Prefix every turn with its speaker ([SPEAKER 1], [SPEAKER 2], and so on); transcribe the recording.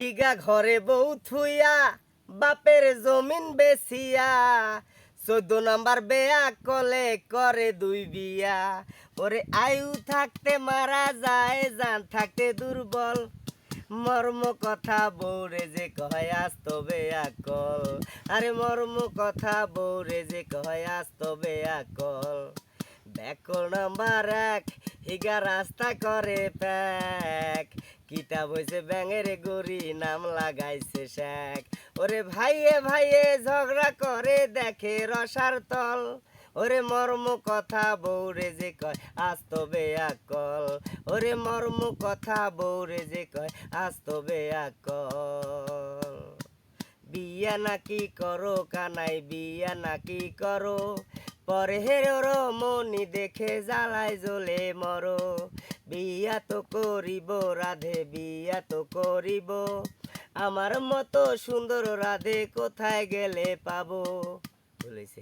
[SPEAKER 1] ইগা ঘরে বউ থুইয়া, বাপের জমিন বেচিয়া। চোদ্দ নাম্বার বেয়া কলে করে দুই বিয়া। ওরে আয়ু থাকতে মারা যায়, জান থাকতে দুর্বল। মর্ম কথা বৌরে যে কয় আসতো বেয়াকল আরে মর্ম কথা বৌরে যে কয় আসতো বেয়াকল ব্যাকল নাম্বার এক হিগা রাস্তা করে প্যাক। কিতাব হইছে ব্যাঙের গড়ি, নাম লাগাইছে শেখ। ওরে ভাইয়ে ভাইয়ে ঝগড়া করে দেখে রসার তল। ওরে মর্ম কথা বৌরে যে কয় আস্ত বেয়াকল ওরে মর্ম কথা বৌরে যে কয় আস্ত বেয়াকল বিয়া নাকি করো, কানাই বিয়া নাকি করো? পরে হেরোর মনি দেখে জ্বালায় জ্বলে মরো। বিয়া করিব রাধে বিয়া করিব। আমার মতো সুন্দর রাধে কোথায় গেলে পাবো? বলেছে।